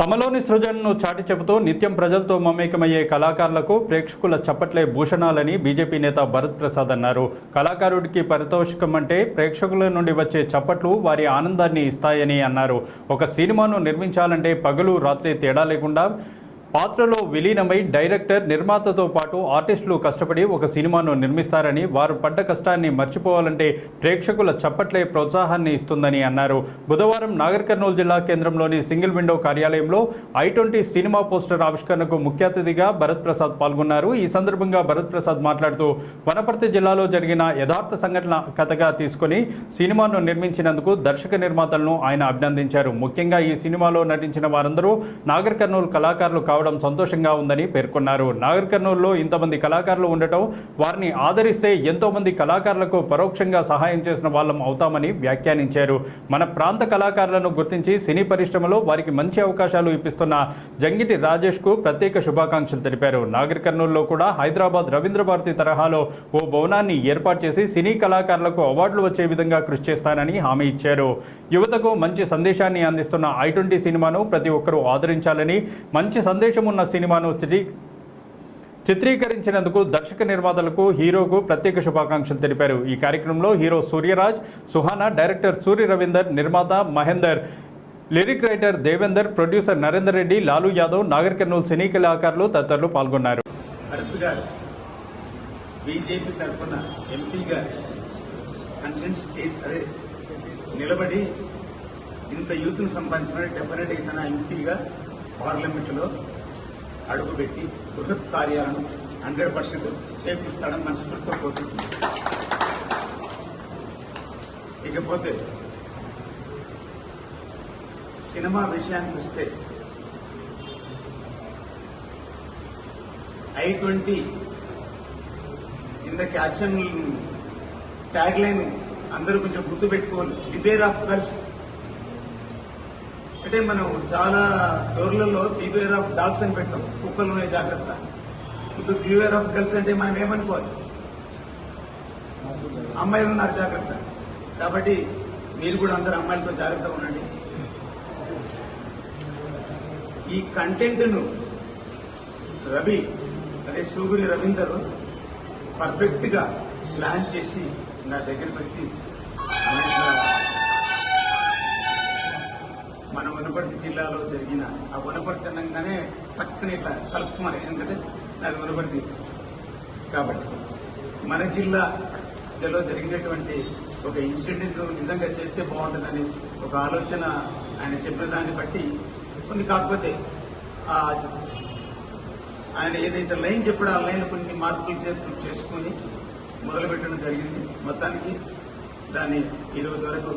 తమలోని సృజనను చాటి చెబుతూ నిత్యం ప్రజలతో మమేకమయ్యే కళాకారులకు ప్రేక్షకుల చప్పట్లే భూషణాలని బీజేపీ నేత భరత్ ప్రసాద్ అన్నారు. కళాకారుడికి పారితోషికం అంటే ప్రేక్షకుల నుండి వచ్చే చప్పట్లు వారి ఆనందాన్ని ఇస్తాయని అన్నారు. ఒక సినిమాను నిర్మించాలంటే పగలు రాత్రి తేడా లేకుండా పాత్రలో విలీనమై డైరెక్టర్ నిర్మాతతో పాటు ఆర్టిస్టులు కష్టపడి ఒక సినిమాను నిర్మిస్తారని వారు పడ్డ కష్టాన్ని మర్చిపోవాలంటే ప్రేక్షకుల చప్పట్లే ప్రోత్సాహాన్ని ఇస్తుందని అన్నారు. బుధవారం నాగర్ కర్నూలు జిల్లా కేంద్రంలోని సింగిల్ విండో కార్యాలయంలో ఐ ట్వంటీ సినిమా పోస్టర్ ఆవిష్కరణకు ముఖ్య అతిథిగా భరత్ ప్రసాద్ పాల్గొన్నారు. ఈ సందర్భంగా భరత్ ప్రసాద్ మాట్లాడుతూ వనపర్తి జిల్లాలో జరిగిన యథార్థ సంఘటన కథగా తీసుకొని సినిమాను నిర్మించినందుకు దర్శక నిర్మాతలను ఆయన అభినందించారు. ముఖ్యంగా ఈ సినిమాలో నటించిన వారందరూ నాగర్ కర్నూలు కళాకారులు కావడం సంతోషంగా ఉందని పేర్కొన్నారు. నాగర్ కర్నూలులో ఇంతమంది కళాకారులు ఉండటం వారిని ఆదరిస్తే ఎంతోమంది కళాకారులకు పరోక్షంగా సహాయం చేసిన వాళ్ళం అవుతామని వ్యాఖ్యానించారు. మన ప్రాంత కళాకారులను గుర్తించి సినీ పరిశ్రమలో వారికి మంచి అవకాశాలు ఇప్పిస్తున్న జంగిటి రాజేష్కు ప్రత్యేక శుభాకాంక్షలు తెలిపారు. నాగర్ కర్నూలులో కూడా హైదరాబాద్ రవీంద్ర భారతి తరహాలో ఓ భవనాన్ని ఏర్పాటు చేసి సినీ కళాకారులకు అవార్డులు వచ్చే విధంగా కృషి చేస్తానని హామీ ఇచ్చారు. యువతకు మంచి సందేశాన్ని అందిస్తున్న ఐ ట్వంటీ సినిమాను ప్రతి ఒక్కరూ ఆదరించాలని మంచి సందేశం ఉన్న సినిమాను చిత్రీ చిత్రీకరించినందుకు దర్శక నిర్మాతలకు హీరోకు ప్రత్యేక శుభాకాంక్షలు తెలిపారు. ఈ కార్యక్రమంలో హీరో సూర్యరాజ్ సుహానా డైరెక్టర్ సూర్య రవీందర్ నిర్మాత Mahender lyric writer Devender producer Narender Reddy Lalu Yadav Nagar Kurnool సినీ కళాకారులు తదితరులు పాల్గొన్నారు. బీజేపీ తరఫున ఎంపీగా కన్ఫరెన్స్ చేస్తే నిలబడి ఇంత యూత్ను సంపాదించిన డెఫినెట్గా తన ఎంపీగా పార్లమెంటులో అడుగుపెట్టి బృహత్ కార్యాలను హండ్రెడ్ పర్సెంట్ చేపిస్తాడని మనస్ఫూర్తితో కోరుకుంటుంది ఇకపోతే సినిమా విషయానికి వస్తే ఐ ట్వంటీ ఇంత క్యాప్షన్ ట్యాగ్ లైన్ అందరూ కొంచెం గుర్తు రిపేర్ ఆఫ్ గర్ల్స్ అంటే మనం చాలా డోర్లలో బివేర్ ఆఫ్ డాగ్స్ అని పెడతాం. కుక్కలు ఉన్నాయి జాగ్రత్త ఇప్పుడు బివేర్ ఆఫ్ గర్ల్స్ అంటే మనం ఏమనుకోవాలి? అమ్మాయిలు ఉన్నారు జాగ్రత్త కాబట్టి మీరు కూడా అందరు అమ్మాయిలతో జాగ్రత్తగా ఉండండి. ఈ కంటెంట్ను రవి అదే సూగురి రవీందర్ పర్ఫెక్ట్గా ప్లాన్ చేసి నా దగ్గరికి వచ్చి మన వనపర్తి జిల్లాలో జరిగిన ఆ వనపర్తి అనగానే పక్కన ఇట్లా కలుపుకున్నారు. ఎందుకంటే నాది వనపర్తి కాబట్టి. మన జిల్లాలో జరిగినటువంటి ఒక ఇన్సిడెంట్ నిజంగా చేస్తే బాగుంటుందని ఒక ఆలోచన ఆయన చెప్పిన దాన్ని బట్టి కొన్ని కాకపోతే ఆ ఆయన ఏదైతే లైన్ చెప్పాడో ఆ లైన్ కొన్ని మార్పులు చేర్పులు చేసుకుని మొదలుపెట్టడం జరిగింది. మొత్తానికి దాన్ని ఈరోజు వరకు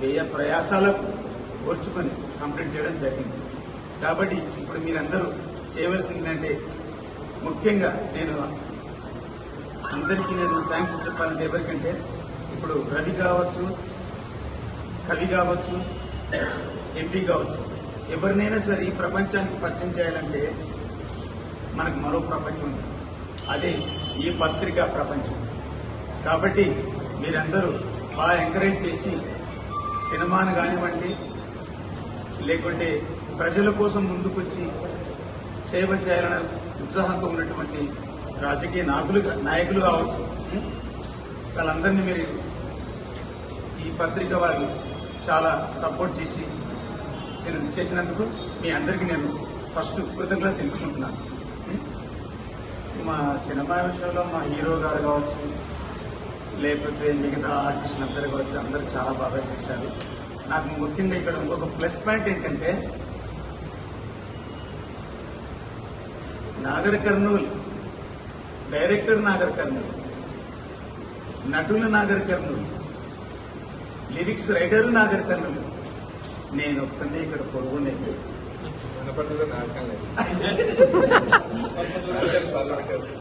వ్యయ ప్రయాసాలకు ఓర్చుకొని కంప్లీట్ చేయడం జరిగింది. కాబట్టి ఇప్పుడు మీరందరూ చేయవలసిందంటే ముఖ్యంగా నేను అందరికీ నేను థ్యాంక్స్ చెప్పాలంటే ఎవరికంటే ఇప్పుడు రవి కావచ్చు కవి కావచ్చు ఎంపీ కావచ్చు ఎవరినైనా సరే ఈ ప్రపంచానికి పరిచయం చేయాలంటే మనకు మరో ప్రపంచం ఉంది. అదే ఈ పత్రికా ప్రపంచం. కాబట్టి మీరందరూ బాగా ఎంకరేజ్ చేసి సినిమాను కానివ్వండి లేకుంటే ప్రజల కోసం ముందుకొచ్చి సేవ చేయాలనే ఉత్సాహంతో ఉన్నటువంటి రాజకీయ నాయకులు నాయకులు కావచ్చు. వాళ్ళందరినీ మీరు ఈ పత్రిక వాళ్ళు చాలా సపోర్ట్ చేసి చేసినందుకు మీ అందరికీ నేను ఫస్ట్ కృతజ్ఞత తెలుపుకుంటున్నాను. మా సినిమా విషయంలో మా హీరో గారు కావచ్చు లేకపోతే మిగతా ఆర్టిస్టులు అందరూ కావచ్చు అందరూ చాలా బాగా చేశారు. నాకు ముఖ్యంగా ఇక్కడ ఇంకొక ప్లస్ పాయింట్ ఏంటంటే నాగర్ కర్నూల్ డైరెక్టర్ నాగర్ కర్నూల్ నటులు నాగర్ కర్నూల్ లిరిక్స్ రైటర్ నాగర్ కర్నూల్ నేను ఒక్కనే ఇక్కడ పొరుగునే నాటకం లేదు